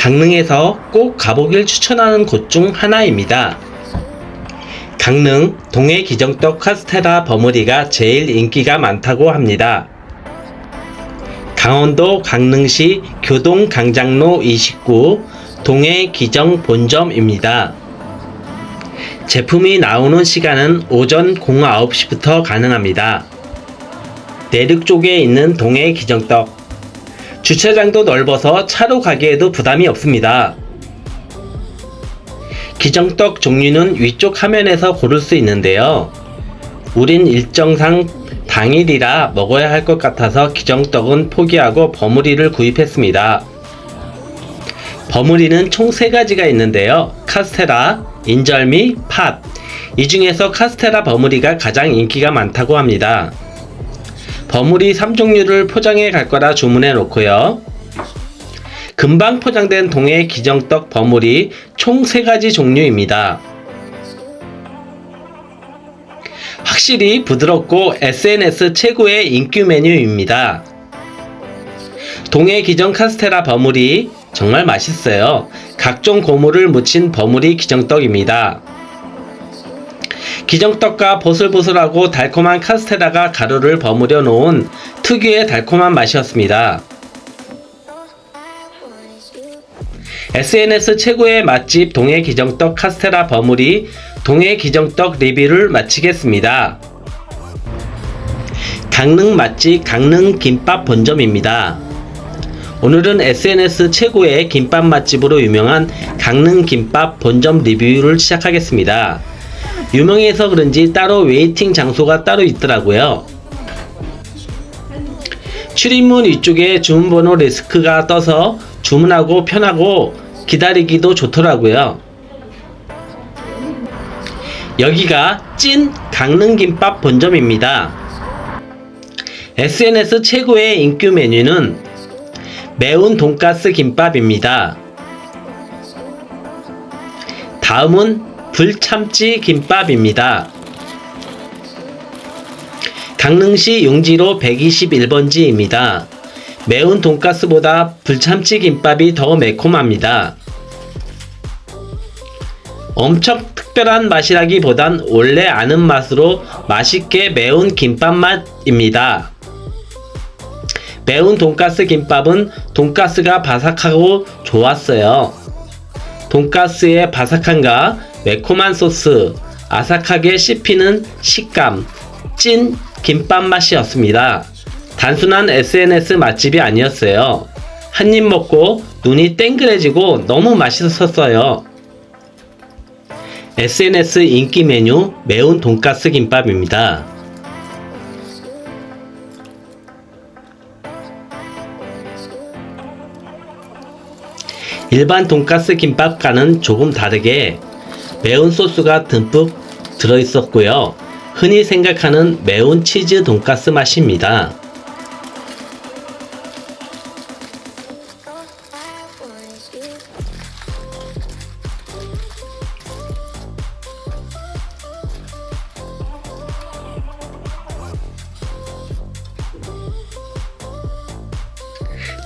강릉에서 꼭 가보길 추천하는 곳 중 하나입니다. 강릉 동해 기정떡 카스테라 버무리가 제일 인기가 많다고 합니다. 강원도 강릉시 교동 강장로 29 동해 기정 본점입니다. 제품이 나오는 시간은 오전 09시부터 가능합니다. 내륙 쪽에 있는 동해 기정떡. 주차장도 넓어서 차로 가기에도 부담이 없습니다. 기정떡 종류는 위쪽 화면에서 고를 수 있는데요. 우린 일정상 당일이라 먹어야 할 것 같아서 기정떡은 포기하고 버무리를 구입했습니다. 버무리는 총 3가지가 있는데요. 카스테라, 인절미, 팥. 이 중에서 카스테라 버무리가 가장 인기가 많다고 합니다. 버무리 3종류를 포장해 갈 거라 주문해 놓고요. 금방 포장된 동해 기정떡 버무리 총 3가지 종류입니다. 확실히 부드럽고 SNS 최고의 인기 메뉴입니다. 동해 기정 카스테라 버무리 정말 맛있어요. 각종 고무를 묻힌 버무리 기정떡입니다. 기정떡과 보슬보슬하고 달콤한 카스테라가 가루를 버무려 놓은 특유의 달콤한 맛이었습니다. SNS 최고의 맛집 동해 기정떡 카스테라 버무리 동해 기정떡 리뷰를 마치겠습니다. 강릉 맛집 강릉 김밥 본점입니다. 오늘은 SNS 최고의 김밥 맛집으로 유명한 강릉 김밥 본점 리뷰를 시작하겠습니다. 유명해서 그런지 따로 웨이팅 장소가 따로 있더라고요. 출입문 위쪽에 주문번호 리스크가 떠서 주문하고 편하고 기다리기도 좋더라고요. 여기가 찐 강릉김밥 본점입니다. SNS 최고의 인기 메뉴는 매운 돈가스 김밥입니다. 다음은 불참치 김밥입니다. 강릉시 용지로 121번지입니다. 매운 돈가스보다 불참치 김밥이 더 매콤합니다. 엄청 특별한 맛이라기보단 원래 아는 맛으로 맛있게 매운 김밥 맛입니다. 매운 돈가스 김밥은 돈가스가 바삭하고 좋았어요. 돈가스의 바삭함과 매콤한 소스, 아삭하게 씹히는 식감, 찐 김밥 맛이었습니다. 단순한 SNS 맛집이 아니었어요. 한 입 먹고 눈이 땡그레지고 너무 맛있었어요. SNS 인기 메뉴 매운 돈가스 김밥입니다. 일반 돈가스 김밥과는 조금 다르게 매운 소스가 듬뿍 들어있었고요. 흔히 생각하는 매운 치즈 돈가스 맛입니다.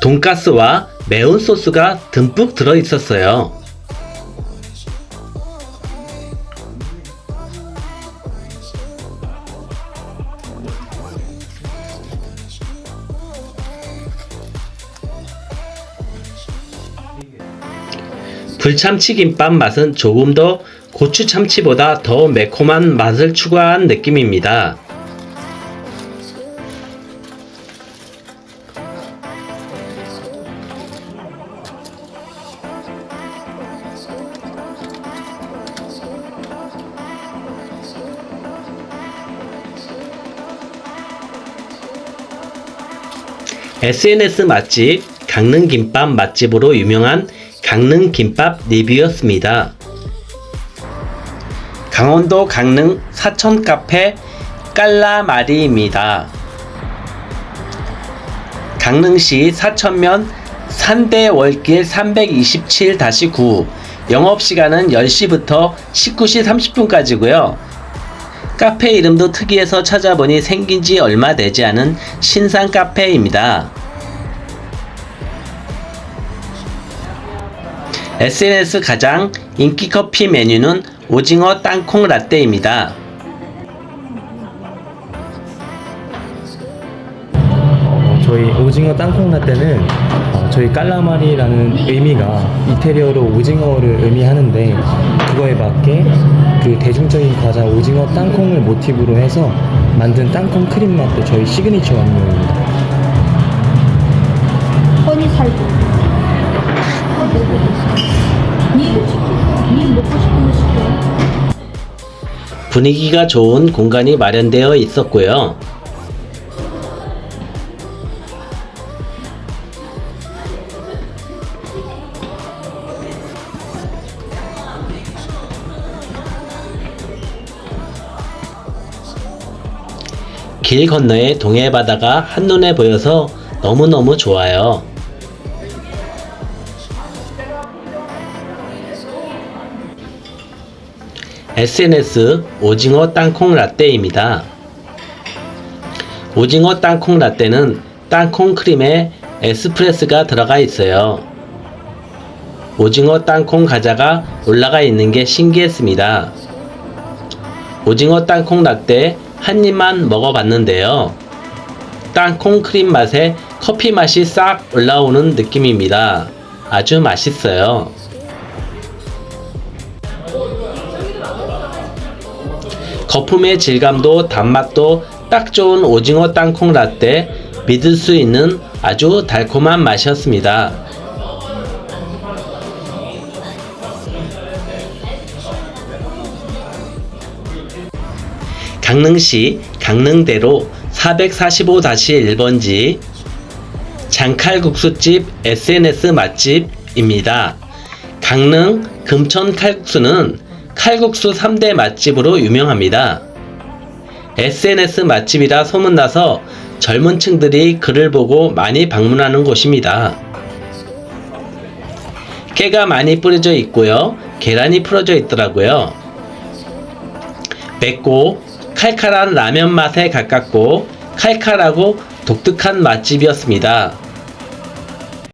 돈가스와 매운 소스가 듬뿍 들어 있었어요. 불참치 김밥 맛은 조금 더 고추 참치보다 더 매콤한 맛을 추구한 느낌입니다. SNS 맛집 강릉 김밥 맛집으로 유명한 강릉 김밥 리뷰였습니다. 강원도 강릉 사천 카페 깔라마리입니다. 강릉시 사천면 산대월길 327-9 영업시간은 10시부터 19시 30분까지고요. 카페 이름도 특이해서 찾아보니 생긴 지 얼마 되지 않은 신상 카페입니다. SNS 가장 인기 커피 메뉴는 오징어 땅콩 라떼입니다. 저희 오징어 땅콩 라떼는 어, 저희 깔라마리라는 의미가 이태리어로 오징어를 의미하는데 그거에 맞게 그 대중적인 과자 오징어 땅콩을 모티브로 해서 만든 땅콩 크림 라떼 저희 시그니처 음료입니다. 허니 살고 어, 내고 있어. 니 시키. 니 먹고 싶은 거 시켜. 분위기가 좋은 공간이 마련되어 있었고요. 길 건너의 동해 바다가 한눈에 보여서 너무너무 좋아요. SNS 오징어 땅콩 라떼입니다. 오징어 땅콩 라떼는 땅콩 크림에 에스프레스가 들어가 있어요. 오징어 땅콩 과자가 올라가 있는 게 신기했습니다. 오징어 땅콩 라떼 한 입만 먹어봤는데요. 땅콩 크림 맛에 커피 맛이 싹 올라오는 느낌입니다. 아주 맛있어요. 거품의 질감도 단맛도 딱 좋은 오징어 땅콩 라떼 믿을 수 있는 아주 달콤한 맛이었습니다. 강릉시 강릉대로 445-1번지 장칼국수집 SNS 맛집입니다. 강릉 금천 칼국수는 칼국수 3대 맛집으로 유명합니다. SNS 맛집이라 소문나서 젊은 층들이 그를 보고 많이 방문하는 곳입니다. 깨가 많이 뿌려져 있고요. 계란이 풀어져 있더라고요. 맵고 칼칼한 라면 맛에 가깝고 칼칼하고 독특한 맛집이었습니다.